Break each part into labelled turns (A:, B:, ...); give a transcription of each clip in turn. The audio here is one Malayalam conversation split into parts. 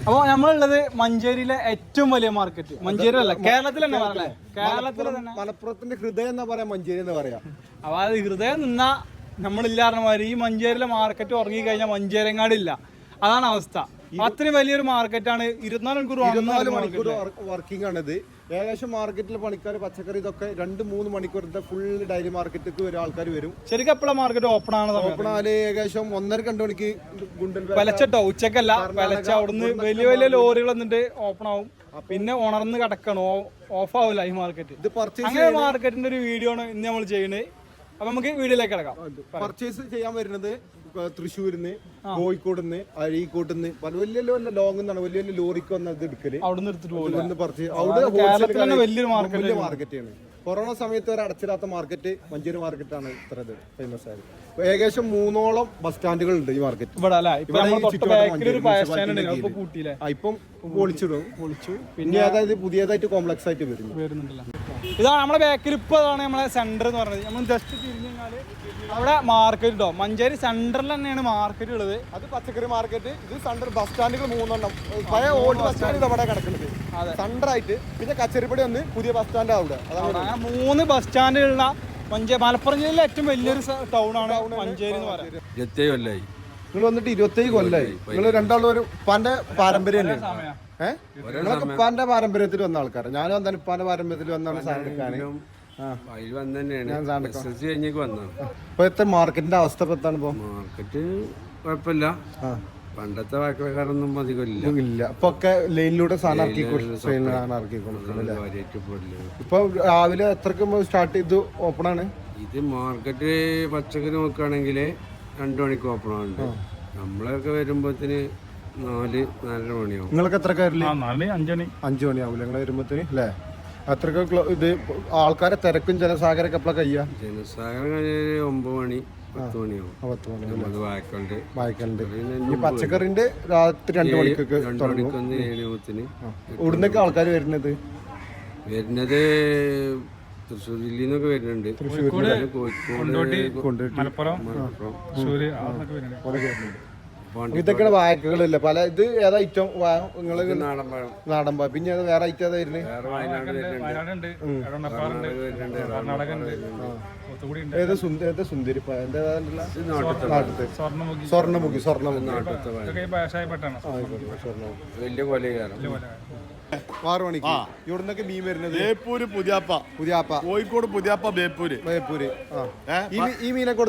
A: അപ്പോൾ നമ്മളുള്ളത് മഞ്ചേരിയിലെ ഏറ്റവും വലിയ മാർക്കറ്റ് മഞ്ചേരി അല്ല കേരളത്തിൽ തന്നെ പറഞ്ഞേ കേരളത്തിൽ തന്നെ.
B: മലപ്പുറത്തിന്റെ ഹൃദയം എന്നാ പറയാ മഞ്ചേരി എന്ന് പറയാ?
A: അപ്പോൾ അത് ഹൃദയം നിന്ന നമ്മളില്ലാറിന മാതിരി ഈ മഞ്ചേരിയിലെ മാർക്കറ്റ് ഉറങ്ങി കഴിഞ്ഞാൽ മഞ്ചേരങ്ങാടില്ല. അതാണ് അവസ്ഥ. അത്രയും വലിയൊരു മാർക്കറ്റാണ് ഇരുപത്തിനാല് മണിക്കൂർ
B: ഇരുപത്തിനാല് മണിക്കൂർ. വർക്കിംഗ് ആണിത്. ഏകദേശം മാർക്കറ്റിൽ പണിക്കാർ പച്ചക്കറി ഇതൊക്കെ രണ്ട് മൂന്ന് മണിക്കൂറത്തെ ഫുൾ ഡയറി മാർക്കറ്റിലേക്ക് വരും ആൾക്കാർ വരും.
A: ശരിക്കും എപ്പോഴാണ് മാർക്കറ്റ് ഓപ്പൺ ആണ്
B: ഓപ്പൺ ആൽ ഏകദേശം ഒന്നര രണ്ട് മണിക്ക്
A: വിലച്ചോ ഉച്ചക്കല്ല. വിലച്ച അവിടുന്ന് വലിയ വലിയ ലോറികൾ എന്നിട്ട് ഓപ്പൺ ആവും. പിന്നെ ഉണർന്ന് കിടക്കണോ. ഓഫ് ആവില്ല ഈ മാർക്കറ്റ്
B: ഇത് പർച്ചേസ്
A: മാർക്കറ്റിന്റെ ഒരു വീഡിയോ ആണ് ഇന്ന് നമ്മൾ ചെയ്യുന്നത്. അപ്പൊ നമുക്ക് വീഡിയോയിലേക്ക് കിടക്കാം.
B: പർച്ചേസ് ചെയ്യാൻ വരുന്നത് തൃശ്ശൂരിന്ന് കോഴിക്കോടുന്ന് അഴീക്കോട്ടുന്ന് നിന്ന് വലിയ വലിയ ലോങ് എന്നാണ് വലിയ വലിയ ലോറിക്ക് വന്ന ഇത് എടുക്കൽ.
A: അവിടുന്ന് എടുത്തിട്ട്
B: പർച്ചേസ് അവിടെ
A: വലിയൊരു മാർക്കറ്റ്
B: മാർക്കറ്റാണ് കൊറോണ സമയത്ത് വരെ അടച്ചിടാത്ത മാർക്കറ്റ് മഞ്ചേരി മാർക്കറ്റാണ് ഇത്ര ഫേമസ് ആയത്. ഏകദേശം മൂന്നോളം ബസ് സ്റ്റാൻഡുകൾ ഉണ്ട് ഈ മാർക്കറ്റ്
A: ഇപ്പൊ
B: പൊളിച്ചിടും
A: പൊളിച്ചു
B: പിന്നെ അതായത് പുതിയതായിട്ട് കോംപ്ലക്സ് ആയിട്ട് വരുന്നു.
A: വരുന്നുണ്ടല്ലോ? ഇതാണ് നമ്മുടെ ബാക്കിൽ ഇപ്പൊ അതാണ് നമ്മളെ സെന്റർ എന്ന് പറയുന്നത് നമ്മൾ ജസ്റ്റ് തിരിഞ്ഞു കഴിഞ്ഞാൽ അവിടെ മാർക്കറ്റ് ഉണ്ടോ മഞ്ചേരി സെന്ററിൽ തന്നെയാണ് മാർക്കറ്റ് ഉള്ളത്.
B: അത് പച്ചക്കറി മാർക്കറ്റ് ഇത് സെന്റർ ബസ് സ്റ്റാൻഡുകൾ മൂന്നെണ്ണം. പഴയ ഓൾഡ് ബസ് സ്റ്റാൻഡ് അവിടെ കിടക്കുന്നത്.
A: അതെ.
B: സെന്ററായിട്ട് ആയിട്ട് പിന്നെ കച്ചേരിപ്പടി ഒന്ന് പുതിയ ബസ് സ്റ്റാൻഡ് അവിടെ അതാണ്
A: മൂന്ന് ബസ് സ്റ്റാൻഡുകളുള്ള മഞ്ചേരി മലപ്പുറം ജില്ലയിലെ ഏറ്റവും വലിയൊരു ടൗൺ ആണ് മഞ്ചേരി എന്ന് പറയുന്നത്
B: നിങ്ങൾ വന്നിട്ട് ഇരുപത്തേഴ് കൊല്ലായി. നിങ്ങൾ രണ്ടാളും ഒരു ഉപ്പാന്റെ പാരമ്പര്യം ഏഹ് ഉപ്പാന്റെ പാരമ്പര്യത്തിൽ വന്ന ആൾക്കാർ ഞാനും എന്താണ് ഉപ്പാന്റെ പാരമ്പര്യത്തിൽ വന്നാണ് സാധനം എടുക്കാൻ ഇപ്പോഴത്തെ മാർക്കറ്റിന്റെ അവസ്ഥ ഇപ്പൊ
C: മാർക്കറ്റ് കുഴപ്പമില്ല. പണ്ടത്തെ വാക്കുകാരൊന്നും അധികം ഇല്ല.
B: ഇപ്പൊ ഒക്കെ ലൈനിലൂടെ സാധനം ഇറക്കി ഇപ്പൊ രാവിലെ എത്രക്ക് സ്റ്റാർട്ട് ചെയ്ത് ഓപ്പൺ ആണ്?
C: ഇത് മാർക്കറ്റ് പച്ചക്കറി നോക്കുകയാണെങ്കിൽ രണ്ടു മണിക്ക് ഓപ്പൺ ആവുന്നുണ്ട് നമ്മളൊക്കെ വരുമ്പോഴത്തേന് നാല് നാലര മണിയാവും.
B: നിങ്ങൾക്ക് എത്ര കയറില്ല
A: നാല് അഞ്ചണി
B: അഞ്ചു മണിയാവില്ല നിങ്ങൾ വരുമ്പോഴത്തേന് അല്ലേ? അത്രയ്ക്ക് ക്ലോ- ഇത് ആൾക്കാരെ തിരക്കും ജനസാഗരൊക്കെ എപ്പോഴാണ് കഴിയുക
C: ജനസാഗരം കഴിഞ്ഞാൽ ഒമ്പത് മണി പത്ത് മണിയാവും.
B: ആ, പത്ത് മണി.
C: നമ്മൾ വായക്കളുണ്ട്
B: വായിക്കലുണ്ട് ഈ പച്ചക്കറിന്റെ രാത്രി രണ്ടു മണിക്കൊക്കെ
C: രണ്ടു മണിക്കൊന്ന് ഏഴ് മണിത്തിന്
B: ഇവിടുന്നൊക്കെ ആൾക്കാർ വരുന്നത്?
C: വരുന്നത് തൃശ്ശൂർ ജില്ലയിൽ നിന്നൊക്കെ വരുന്നുണ്ട് കോഴിക്കോട്
A: മലപ്പുറം
C: മലപ്പുറം.
A: തൃശ്ശൂര്
B: ഓരൊക്കെ വരുന്നുണ്ട്. ഇതൊക്കെയാണ് വായക്കകളില്ല പല ഇത് ഏതാ ഐറ്റം നിങ്ങൾ
C: നാടൻ പഴം
B: നാടൻ പിന്നെ അത് വേറെ ഐറ്റം ഏതാ വരുന്നത് ഏത് സുന്ദരി ഏതാ സുന്ദരി പാ എന്താ
C: ഇത് നാട്ടിലത്തെ
B: നാട്ടത്തെ സ്വർണമുഖി സ്വർണമുഖി
C: വലിയ
B: ആറ് മണിക്ക് ഇവിടുന്നൊക്കെ മീൻ വരുന്നത്?
D: ബേപ്പൂര് പുതിയാപ്പ.
B: പുതിയാപ്പ.
D: കോഴിക്കോട് പുതിയാപ്പ ബേപ്പൂര്. ബേപ്പൂര്.
B: ഈ മീനൊക്കെ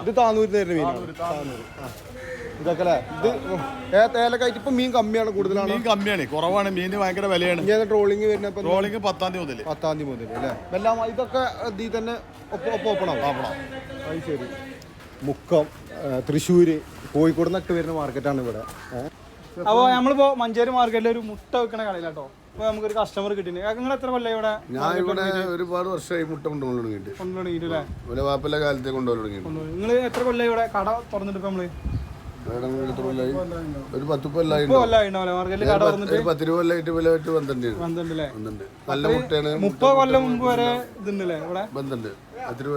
B: ഇത് താന്നൂരിന്ന് തരുന്ന മീനാണ് താന്നൂര് ആ. ഇതൊക്കെ അല്ലേ ഇത് ഏലക്കായിട്ട് ഇപ്പൊ മീൻ കമ്മിയാണ് കൂടുതലാണ്.
D: മീൻ കമ്മിയാണ്. കുറവാണ്. മീന് ഭയങ്കര വിലയാണ്.
B: ട്രോളിംഗ് ട്രോളിംഗ് വരുന്ന
D: ട്രോളിംഗ് പത്താം തീയതി മുതൽ
B: പത്താം തീയതി മുതൽ അല്ലേ? എല്ലാം ഇതൊക്കെ ഇതിൽ തന്നെ ഒപ്പം ഓപ്പൺ ആവും. അത് ശരി. മുക്കം തൃശ്ശൂർ തൃശ്ശൂര് കോഴിക്കോട് നിന്നൊക്കെ വരുന്ന മാർക്കറ്റാണ് ഇവിടെ. അപ്പോൾ
A: അപ്പൊ നമ്മളിപ്പോ മഞ്ചേരി മാർക്കറ്റിൽ ഒരു മുട്ട വെക്കണ കളിയിലാട്ടോ അപ്പോൾ നമുക്കൊരു കസ്റ്റമർ കിട്ടിയിട്ടുണ്ട് നിങ്ങൾ എത്ര കൊല്ലം ഇവിടെ?
E: ഞാൻ ഇവിടെ ഒരുപാട് വർഷമായി മുട്ട കൊണ്ടുപോകാൻ തുടങ്ങിയിട്ട്. ഇവിടെ വാപ്പല്ല കാലത്തെ കൊണ്ടുപോകാൻ തുടങ്ങി
A: നിങ്ങൾ എത്ര കൊല്ലം ഇവിടെ? കട തുറന്നിട്ട് ഇപ്പൊ
E: നമ്മൾ? നമുക്ക് ഒരു പത്ത് കൊല്ലായി. പത്ത് രൂപ കൊല്ലായിട്ട് വിലയായിട്ട് ബന്ധമുണ്ട്. നല്ല മുട്ടയാണ്.
A: മുപ്പത് കൊല്ലം മുമ്പ് വരെ ഇതുണ്ടല്ലേ ഇവിടെ?
E: ബന്ധമുണ്ട്. പത്ത് രൂപ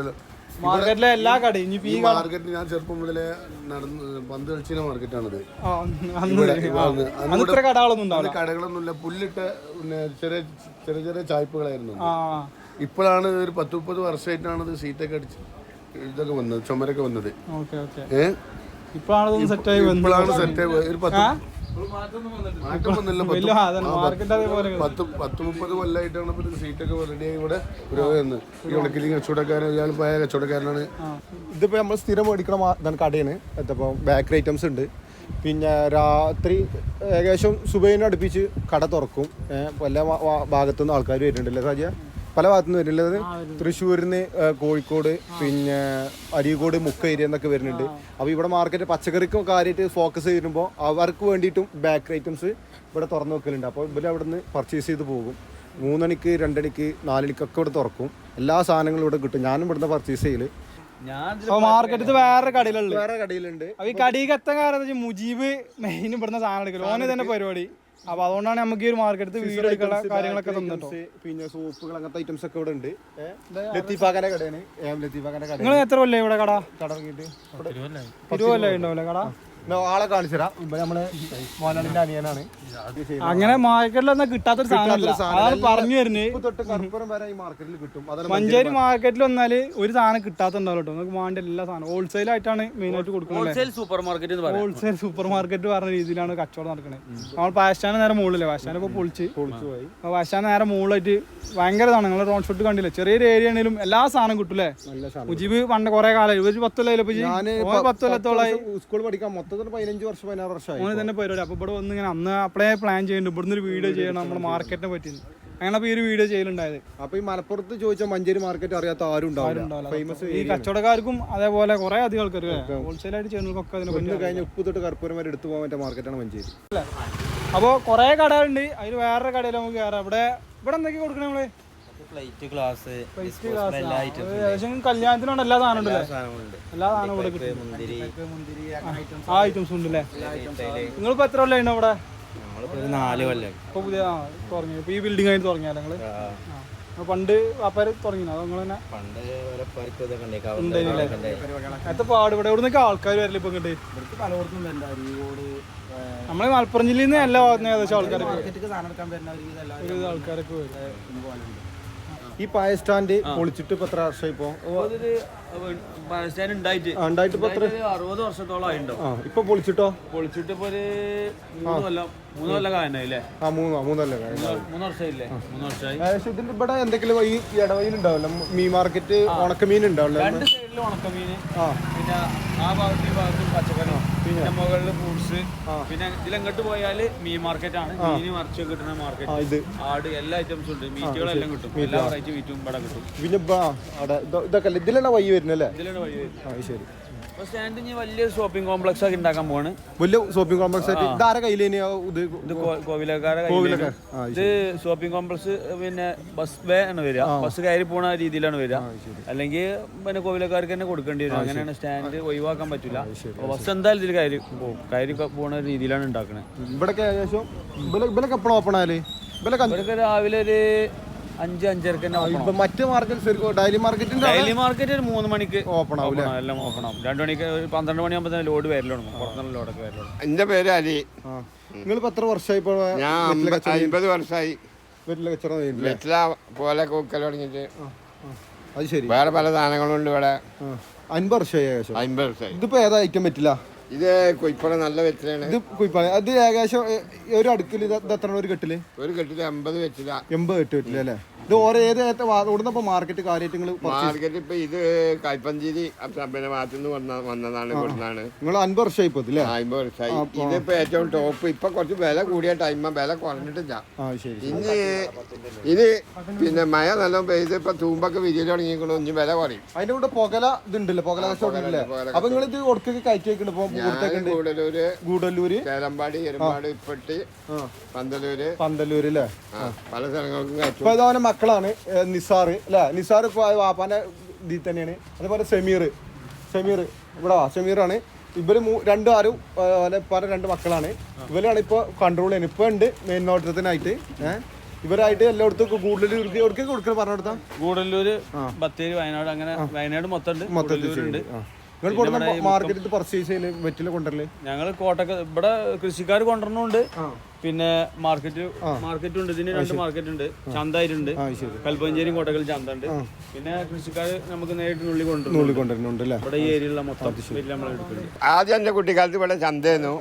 A: മാർക്കറ്റിലെ എല്ലാ കടയും ഇനി
E: ഈ മാർക്കറ്റ് ഞാൻ ചെറുപ്പം മുതലേ നടന്ന് പന്ത് കളിച്ചിന മാർക്കറ്റാണത്.
A: ആ, അന്ന് അന്ന് ഇത്ര കടകളൊന്നും
E: കടകളൊന്നുമില്ല. പുല്ലിട്ട പിന്നെ ചെറിയ ചെറിയ ചെറിയ ചായ്പകളായിരുന്നു. ഇപ്പോഴാണ് ഒരു പത്ത് മുപ്പത് വർഷമായിട്ടാണ് ഇത് സീറ്റൊക്കെ അടിച്ച് ഇതൊക്കെ വന്നത് ചുമരൊക്കെ വന്നത്. ഏഹ്
A: ഇപ്പോഴാണ് ഇതൊന്ന് സെറ്റ് ആയി വന്നത്.
E: ഇപ്പോഴാണ് സെറ്റ് ഒരു പത്ത് പത്ത് പത്ത് പത്ത് മുപ്പത് കൊല്ലമായിട്ടാണ് ഇപ്പൊ സീറ്റൊക്കെ റെഡിയായി ഇവിടെ പുരോഗതി ഈ ഉണക്കിലി കച്ചവടക്കാരൻ ഇയാൾ പോയ കച്ചവടക്കാരനാണ്.
B: ഇതിപ്പോ നമ്മൾ സ്ഥിരം മേടിക്കണ ഇതാണ് കടയാണ്. എത്തപ്പോ ബേക്കറി ഐറ്റംസ് ഉണ്ട്. പിന്നെ രാത്രി ഏകദേശം സുബൈനെ അടുപ്പിച്ച് കട തുറക്കും. എല്ലാ പല ഭാഗത്തുനിന്ന് ആൾക്കാർ വരുന്നുണ്ടല്ലേ സാജിയ പല ഭാഗത്തുനിന്ന് വരുന്നുള്ളത് തൃശ്ശൂരിൽ നിന്ന് കോഴിക്കോട് പിന്നെ അരീക്കോട് മുക്ക ഏരിയ എന്നൊക്കെ വരുന്നുണ്ട്. അപ്പോൾ ഇവിടെ മാർക്കറ്റ് പച്ചക്കറിക്കും കാര്യമായിട്ട് ഫോക്കസ് ചെയ്യുമ്പോൾ അവർക്ക് വേണ്ടിയിട്ടും ബേക്കറി ഐറ്റംസ് ഇവിടെ തുറന്നു വെക്കലുണ്ട്. അപ്പോൾ ഇവർ അവിടെ നിന്ന് പർച്ചേസ് ചെയ്ത് പോകും. മൂന്നണിക്ക് രണ്ടണിക്ക് നാലണിക്കൊക്കെ ഇവിടെ തുറക്കും. എല്ലാ സാധനങ്ങളും ഇവിടെ കിട്ടും. ഞാനും ഇവിടുന്ന് പർച്ചേസ്
A: ചെയ്യൽ. മാർക്കറ്റിൽ വേറെ കടയിലുണ്ട്.
B: വേറെ കടയിലുണ്ട്.
A: അപ്പൊ ഈ കടയിൽ എത്താൻ കാരണം മുജീബ് മെയിൻ ഇവിടുന്ന് സാധനം എടുക്കലോ. ഓന് തന്നെ പരിപാടി. അപ്പൊ അതുകൊണ്ടാണ് നമുക്ക് ഈ ഒരു മാർക്കറ്റ് വീഡിയോ എടുക്കുന്ന കാര്യങ്ങളൊക്കെ തന്നിട്ടോ?
B: പിന്നെ സോപ്പുകൾ അങ്ങനത്തെ ഐറ്റംസ് ഒക്കെ ഇവിടെ ഉണ്ട്. ലത്തീഫാക്കാന്റെ കടയാണ്. ലത്തീഫാക്കാന്റെ കട
A: നിങ്ങൾ എത്ര കൊല്ലം ഇവിടെ കട?
B: കട തുടങ്ങിയിട്ട്.
A: ഇരുപത് കൊല്ലം. ഉണ്ടാവില്ലേ കട?
B: ആളെ കാണിച്ചുതരാം ഇപ്പൊ നമ്മൾ മോനാളിന്റെ അനിയനാണ്.
A: അങ്ങനെ മാർക്കറ്റിലൊന്നും കിട്ടാത്തൊരു സാധനം പറഞ്ഞു
B: തൊട്ട് കറുപ്പുറം വരെ ഈ മാർക്കറ്റിൽ കിട്ടും.
A: മഞ്ചേരി മാർക്കറ്റിൽ വന്നാൽ ഒരു സാധനം കിട്ടാത്തുണ്ടാവും കേട്ടോ നമുക്ക് വേണ്ട എല്ലാ സാധനം ഹോൾസെയിൽ ആയിട്ടാണ് മെയിൻ ആയിട്ട് കൊടുക്കുന്നത്
F: wholesale supermarket
A: wholesale supermarket പറഞ്ഞ രീതിയിലാണ് കച്ചവടം നടക്കുന്നത് നമ്മൾ പാശാന നേരെ മുകളിലെ പാശാന ഇപ്പൊ പൊളിച്ച്.
B: പൊളിച്ചു പോയി.
A: പാശാന നേരെ മുകളിലായിട്ട് ഭയങ്കര ഇതാണ്. നിങ്ങൾ റോഡ് ഷോട്ട് കണ്ടില്ലേ? ചെറിയൊരു ഏരിയ ആണെങ്കിലും എല്ലാ സാധനം കിട്ടൂലേ
B: നല്ല സാധനം.
A: മുജീബ് പണ്ട് കുറെ കാലം ഒരു പത്തൊല്ലോ കൊല്ലം ഇപ്പൊ
B: ഞാൻ
A: ഓൻ പത്ത്
B: സ്കൂൾ പഠിക്കാൻ മൊത്തത്തിൽ പതിനഞ്ച് വർഷം പതിനാറ് വർഷമായി
A: ഓന് തന്നെ പരിപാടി. അപ്പൊ ഇവിടെ വന്ന് ഇങ്ങനെ അന്ന് അപ്പളേ പ്ലാൻ ചെയ്യുന്നുണ്ട് ഇവിടുന്ന് ഒരു വീഡിയോ ചെയ്യണം. നമ്മുടെ മാർക്കറ്റിനെ പറ്റി അങ്ങനെ ഈ ഒരു വീഡിയോ ചെയ്യലുണ്ടായത്.
B: അപ്പൊ ഈ മലപ്പുറത്ത് ചോദിച്ചാൽ മഞ്ചേരി മാർക്കറ്റ് അറിയാത്ത ആരും ഉണ്ടാവില്ല. ഫേമസ്
A: ഈ കച്ചവടക്കാർക്കും അതേപോലെ കുറെ അധികം ആൾക്കാർ ഹോൾസെയിൽ ആയിട്ട് ചെയ്യുന്നവർക്കൊക്കെ അതിനെ പറ്റി
B: കഴിഞ്ഞ ഉപ്പ് തൊട്ട് കർപ്പൂരം വരെ എടുത്തു പോകാൻ പറ്റിയ മാർക്കറ്റാണ് മഞ്ചേരി.
A: അപ്പോൾ കുറേ കടകളുണ്ട്. അതിൽ വേറെ കടയിൽ നമുക്ക് കയറാം ഇവിടെ ഇവിടെ എന്തൊക്കെ കൊടുക്കണേ നമ്മൾ
F: പ്ലേറ്റ് ഗ്ലാസ്
A: ഏകദേശം കല്യാണത്തിനുള്ള എല്ലാ സാധനം ഉണ്ടല്ലേ? എല്ലാ സാധനവും ഇവിടെ കിട്ടും. ആ ഐറ്റംസ് ഉണ്ട് അല്ലേ? നിങ്ങളിപ്പോ എത്ര കൊല്ലം ഉണ്ട് ഇവിടെ
F: നമ്മളിപ്പോ ഒരു നാല് കൊല്ലം.
A: ഇപ്പൊ പുതിയ ആ, തുടങ്ങി. ഇപ്പൊ ഈ ബിൽഡിംഗ് ആയിട്ട് തുടങ്ങിയാലോ നിങ്ങൾ? പണ്ട് വാപ്പാര് തുടങ്ങിയോ അതോ നിങ്ങൾ തന്നെ? എത്ര പാട് ഇവിടെ? ഇവിടെ നിന്നൊക്കെ ആൾക്കാർ വരില്ല ഇപ്പൊ ഇങ്ങോട്ട്?
F: പലയിടത്തും
A: നമ്മളെ മലപ്പുറം ജില്ലയിൽ നിന്ന് എല്ലാ ഏകദേശം ആൾക്കാരൊക്കെ ആൾക്കാരൊക്കെ വരും.
B: ഈ പായ സ്റ്റാൻഡ് പൊളിച്ചിട്ട് ഇപ്പൊ എത്ര വർഷം ഇപ്പൊ?
F: ഉണ്ടായിട്ട്.
B: ഇപ്പൊ എത്ര?
F: അറുപത് വർഷത്തോളം
B: ആ ഇപ്പൊ പൊളിച്ചിട്ടോ?
F: പൊളിച്ചിട്ട് ഇപ്പൊ ഒരു മൂന്ന് കൊല്ലം മൂന്ന് കൊല്ലം കായനായില്ലേ
B: ആ മൂന്നോ മൂന്നല്ലേ
F: മൂന്ന് വർഷമായില്ലേ? മൂന്ന് വർഷമായി.
B: ഏകദേശം ഇതിന്റെ ഇവിടെ എന്തെങ്കിലും ഈ ഇടവയിൽ ഉണ്ടാവില്ല? മീൻ മാർക്കറ്റ് ഉണക്കമീൻ ഉണ്ടാവില്ല?
F: രണ്ട് സൈഡിലും ഉണക്കമീൻ
B: ആ.
F: പിന്നെ ആ ഭാഗത്ത് ഈ ഭാഗത്തും പച്ചക്കറി പിന്നെ? മുകളിൽ പിന്നെ ഇതിലെങ്ങോട്ട് പോയാൽ മീൻ മാർക്കറ്റ് ആണ് മീന് മറിച്ച് കിട്ടുന്ന മാർക്കറ്റ് ആട് എല്ലാ ഐറ്റംസും ഉണ്ട്. മീറ്റുകളെല്ലാം കിട്ടും. എല്ലാ വെറൈറ്റി മീറ്റും ഇവിടെ കിട്ടും.
B: പിന്നെ ഇതൊക്കെ ഇതിലാണ് വഴി വരുന്നല്ലേ
F: ഇതിലാണ് വഴി വരുന്നത്.
B: ശരി.
F: സ്റ്റാൻഡ് ഇനി വലിയൊരു ഷോപ്പിംഗ് കോംപ്ലക്സ് ഒക്കെ ഉണ്ടാക്കാൻ പോവാണ്.
B: വലിയ ഷോപ്പിംഗ് കോംപ്ലക്സ് ആയിട്ട് ഇതാരെ കയ്യിൽ ഇത്
F: ഇത് കോവിലക്കാരെ
B: കോവിലക്കാർ.
F: ഇത് ഷോപ്പിംഗ് കോംപ്ലക്സ് പിന്നെ ബസ് വേ ആണ് വരിക. ബസ് കയറി പോണ രീതിയിലാണ് വരിക. അല്ലെങ്കിൽ പിന്നെ കോവിലക്കാർക്ക് തന്നെ കൊടുക്കേണ്ടി വരും. അങ്ങനെയാണ് സ്റ്റാൻഡ് ഒഴിവാക്കാൻ പറ്റില്ല ബസ് എന്തായാലും ഇതിൽ കയറി പോകും കയറി പോണ രീതിയിലാണ് ഉണ്ടാക്കുന്നത്
B: ഇവിടെ ഏകദേശം ഇവലെ ഇവലൊക്കെ എപ്പോഴും ഓപ്പൺ ആയാലേ
F: ഇവരൊക്കെ രാവിലെ ഒരു അഞ്ച് അഞ്ചരക്ക് തന്നെ
B: ഇപ്പൊ മറ്റു മാർക്കറ്റ് ഡെയിലി മാർക്കറ്റിന്റെ
F: ഡെയിലി മാർക്കറ്റ് ഒരു മൂന്ന് മണിക്ക്
B: ഓപ്പൺ ആവും
F: എല്ലാം ഓപ്പൺ ആവും. രണ്ടു മണിക്ക് ഒരു പന്ത്രണ്ട് മണിയാകുമ്പോൾ തന്നെ ലോഡ് വരലോടും തുടങ്ങും പുറത്തുനിന്ന് ലോഡൊക്കെ വരൽ എന്റെ
G: എന്റെ പേര് അലി.
B: നിങ്ങൾ എത്ര വർഷമായി ഇപ്പൊ
G: ഞാൻ അമ്പ- അമ്പത് വർഷമായി.
B: വീട്ടിലെ കച്ചവടം?
G: വെറ്റില പോലെ കൂക്കൽ തുടങ്ങിയിട്ട്.
B: അത് ശരി.
G: വേറെ പല സാധനങ്ങളുണ്ട് ഇവിടെ.
B: അൻപത് വർഷമായി
G: അൻപത് വർഷമായി.
B: ഇതിപ്പോ ഏതാ ഐറ്റം പറ്റില്ല?
G: ഇത് കൊയ്പ്പള നല്ല വെറ്റിലാണ്.
B: ഇത് കുയിപ്പാണ് അത് ഏകദേശം ഏ, ഒരു അടുക്കിൽ ഇത് ഇത് എത്ര ഒരു കെട്ടിൽ?
G: ഒരു കെട്ടിൽ അമ്പത് വെറ്റില.
B: എൺപത് കെട്ട് കെട്ടിൽ അല്ലേ? ഇത് ഓരോ ഏത് ഇവിടുന്ന് മാർക്കറ്റ് കാര്യമായിട്ട് നിങ്ങൾ
G: മാർക്കറ്റ് ഇപ്പൊ ഇത് കൈപ്പഞ്ചേരി പിന്നെ മാറ്റിൽ നിന്ന് വന്ന വന്നതാണ് ഇവിടുന്നാണ്.
B: നിങ്ങൾ അൻപത് വർഷമായി ഇപ്പൊ ഇതില്ലേ
G: അമ്പത് വർഷമായി. ഇതിപ്പോ ഏറ്റവും ടോപ്പ് ഇപ്പൊ കുറച്ച് വില കൂടിയ ടൈമ വില കുറഞ്ഞിട്ടില്ല. ഇനി ഇത് പിന്നെ മഴ നല്ല പെയ്ത് ഇപ്പൊ തൂമ്പൊക്കെ വിരിയൽ തുടങ്ങിയിരിക്കണോ ഇനി വില കുറയും.
B: അതിന്റെ കൂടെ പുകല ഇതുണ്ടല്ലോ പുകല അപ്പൊ നിങ്ങൾ ഇത് ഒടുക്കൊക്കെ കയറ്റി വെക്കണ്ട് ഇപ്പൊ ഗൂഡല്ലൂര്
G: ചേലമ്പാടി എരുമ്പാട് ഇപ്പട്ടി പന്തലൂര്.
B: പന്തലൂര് അല്ലേ
G: പല സ്ഥലങ്ങൾക്കും കയറ്റും.
B: മക്കളാണ് നിസാർ അല്ലേ? നിസാർ ഇപ്പോൾ വാപ്പാന്റെ ഇതിൽ തന്നെയാണ്. അതേപോലെ സെമീർ സെമീർ ഇവിടെ വാ സെമീറാണ്. ഇവർ മൂ- രണ്ടും ആരും പല രണ്ട് മക്കളാണ്. ഇവരാണ് ഇപ്പോൾ കൺട്രോൾ ചെയ്യുന്നത്. ഇപ്പോൾ ഉണ്ട് മെയിൻ നോട്ടത്തിനായിട്ട് ഏഹ് ഇവരായിട്ട് എല്ലായിടത്തും കൂടുതൽ എവിടേക്ക് കൊടുക്കൽ പറഞ്ഞു കൊടുത്താ?
F: ഗൂഡല്ലൂര് ബത്തേരി വയനാട് അങ്ങനെ വയനാട് മൊത്തം ഗൂഡല്ലൂരുണ്ട്
B: നിങ്ങൾ മാർക്കറ്റിൽ പർച്ചേസ് ചെയ്യൽ വെറ്റിൽ കൊണ്ടുവരൽ?
F: ഞങ്ങൾ കോട്ടക്ക ഇവിടെ കൃഷിക്കാർ കൊണ്ടുവരണുണ്ട്. പിന്നെ മാർക്കറ്റ് മാർക്കറ്റ് ഉണ്ട്. ഇതിന് രണ്ട് മാർക്കറ്റ് ഉണ്ട്.
B: ചന്ത ആയിട്ടുണ്ട്
F: കൽപ്പഞ്ചേരി കോട്ടക്കൽ ചന്ത ഉണ്ട് പിന്നെ കൃഷിക്കാർ നമുക്ക് നേരിട്ട്
B: ഉള്ളിൽ കൊണ്ടുവരുന്നുണ്ട്.
F: ഇവിടെ ഈ ഏരിയയിലുള്ള മൊത്തം
G: ആദ്യം എന്റെ കുട്ടിക്കാലത്ത് ഇവിടെ ചന്തയായിരുന്നു.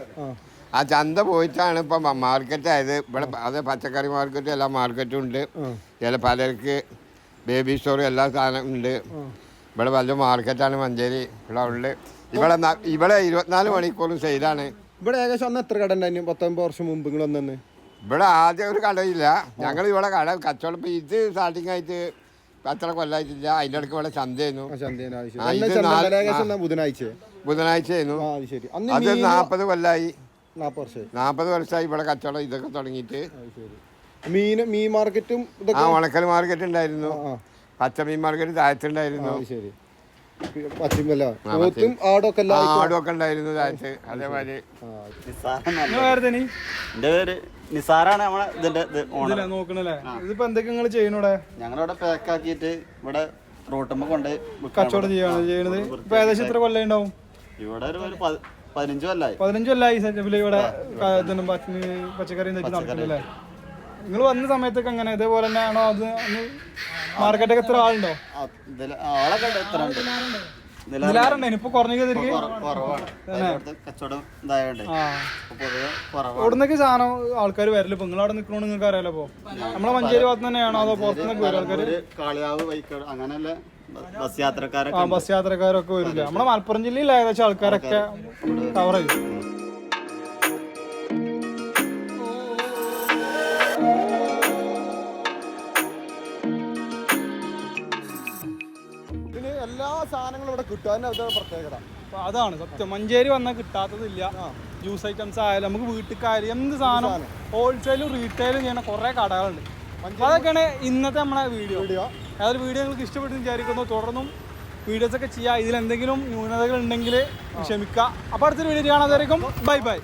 G: ആ. ചന്ത പോയിട്ടാണ് ഇപ്പം മാർക്കറ്റ് ആയത്. ഇവിടെ അത് പച്ചക്കറി മാർക്കറ്റും എല്ലാ മാർക്കറ്റും ഉണ്ട്. ചില പലർക്ക് ബേബി സ്റ്റോറും എല്ലാ സാധനവും ഉണ്ട്. ഇവിടെ വലിയ മാർക്കറ്റാണ് മഞ്ചേരി. ഇവിടെ ഉള്ളത് ഇവിടെ ഇവിടെ ഇരുപത്തിനാല് മണിക്കൂറും സെയിലാണ്
B: ഇവിടെ ഏകദേശം അന്ന് എത്ര കട ഉണ്ടായിരുന്നു? പത്തൊമ്പത് വർഷം മുമ്പ് നിങ്ങൾ വന്നു
G: ഇവിടെ ആദ്യം ഒരു കടയില്ല. ഞങ്ങൾ ഇവിടെ കട കച്ചവടം ഇത് സ്റ്റാർട്ടിങ് ആയിട്ട് അത്ര കൊല്ലായിട്ടില്ല. അതിന്റെ ഇടയ്ക്ക് ഇവിടെ ചന്തയായിരുന്നു
B: ബുധനാഴ്ച
G: ആ, ഇത് നാല്-
B: ബുധനാഴ്ച?
G: ആയിരുന്നു.
B: ആ അത് ശരി. അന്ന്
G: അത് നാൽപ്പത് കൊല്ലമായി
B: നാൽപ്പത് വർഷമായി.
G: നാൽപ്പത് വർഷമായി ഇവിടെ കച്ചവടം ഇതൊക്കെ തുടങ്ങിയിട്ട്.
B: അത് ശരി. മീൻ മീൻ മാർക്കറ്റും
G: ആ
B: ഇതൊക്കെ
G: ഉണക്കൽ മാർക്കറ്റ് ഉണ്ടായിരുന്നു.
B: ആ
G: പച്ചമീൻ മാർക്കറ്റ് താഴത്തുണ്ടായിരുന്നു.
B: അത് ശരി. പോത്തും ആടൊക്കെ
G: ആടൊക്കെ ഉണ്ടായിരുന്നു അതേമാതിരി.
A: തന്നെ
H: എന്റെ പേര് നിസാറാണ് നമ്മളെ ഇതിന്റെ ഇത്
A: നോക്കണല്ലേ? ഇതിപ്പോ എന്തൊക്കെ നിങ്ങൾ ചെയ്യണൂടെ
H: ഞങ്ങളിവിടെ പാക്ക് ആക്കിയിട്ട് ഇവിടെ റോട്ടുമ്പോ കൊണ്ട്
A: കച്ചവടം ചെയ്യാണ് ചെയ്യണത് ഇപ്പൊ ഏകദേശം ഇത്ര കൊല്ലം ഉണ്ടാവും?
H: ഇവിടെ ഒരു പതിനഞ്ചു കൊല്ലായി.
A: പതിനഞ്ചു കൊല്ലായി സെറ്റപ്പിൽ ഇവിടെ പച്ചക്കറിയും തെറ്റി നടക്കുന്നുണ്ട് നിങ്ങൾ വന്ന സമയത്തൊക്കെ അങ്ങനെ ഇതേപോലെ തന്നെയാണോ? അത് അന്ന് മാർക്കറ്റൊക്കെ എത്ര ആളുണ്ടോ?
H: ആളൊക്കെ ഉണ്ട് എത്ര ഉണ്ട്?
A: എവിടുന്നൊക്കെ സാധനം ആൾക്കാർ വരൽ. ഇപ്പൊ നിങ്ങൾ അവിടെ നിൽക്കണോ നിങ്ങൾക്ക് അറിയാലോ അപ്പൊ നമ്മളെ മഞ്ചേരി ഭാഗത്ത് തന്നെയാണോ അതോ പുറത്തുനിന്നൊക്കെ വരും ആൾക്കാർ
H: അങ്ങനെയല്ല? ബസ് യാത്രക്കാരൊക്കെ.
A: ബസ് വരില്ല. നമ്മുടെ മലപ്പുറം ജില്ലയിൽ ഏകദേശം ആൾക്കാരൊക്കെ കവർ ചെയ്യും.
B: എല്ലാ സാധനങ്ങളും ഇവിടെ കിട്ടും പ്രത്യേകത.
A: അപ്പൊ അതാണ് സത്യം. മഞ്ചേരി വന്നാൽ കിട്ടാത്തതില്ല. ജ്യൂസ് ഐറ്റംസ് ആയാലും നമുക്ക് വീട്ടിൽ എന്ത് സാധനം ഹോൾസെയിലും റീറ്റെയിലും ചെയ്യുന്ന കുറെ കടകളുണ്ട്. അതൊക്കെയാണ് ഇന്നത്തെ നമ്മുടെ വീഡിയോ.
B: വീഡിയോ.
A: അതൊരു വീഡിയോ നിങ്ങൾക്ക് ഇഷ്ടപ്പെട്ടു വിചാരിക്കുന്നു. തുടർന്നും വീഡിയോസ് ഒക്കെ ചെയ്യാം. ഇതിൽ എന്തെങ്കിലും ന്യൂനതകൾ ഉണ്ടെങ്കിൽ ക്ഷമിക്കുക. അപ്പോൾ അടുത്തൊരു വീഡിയോ കാണാതായിരിക്കും ബൈ ബൈ.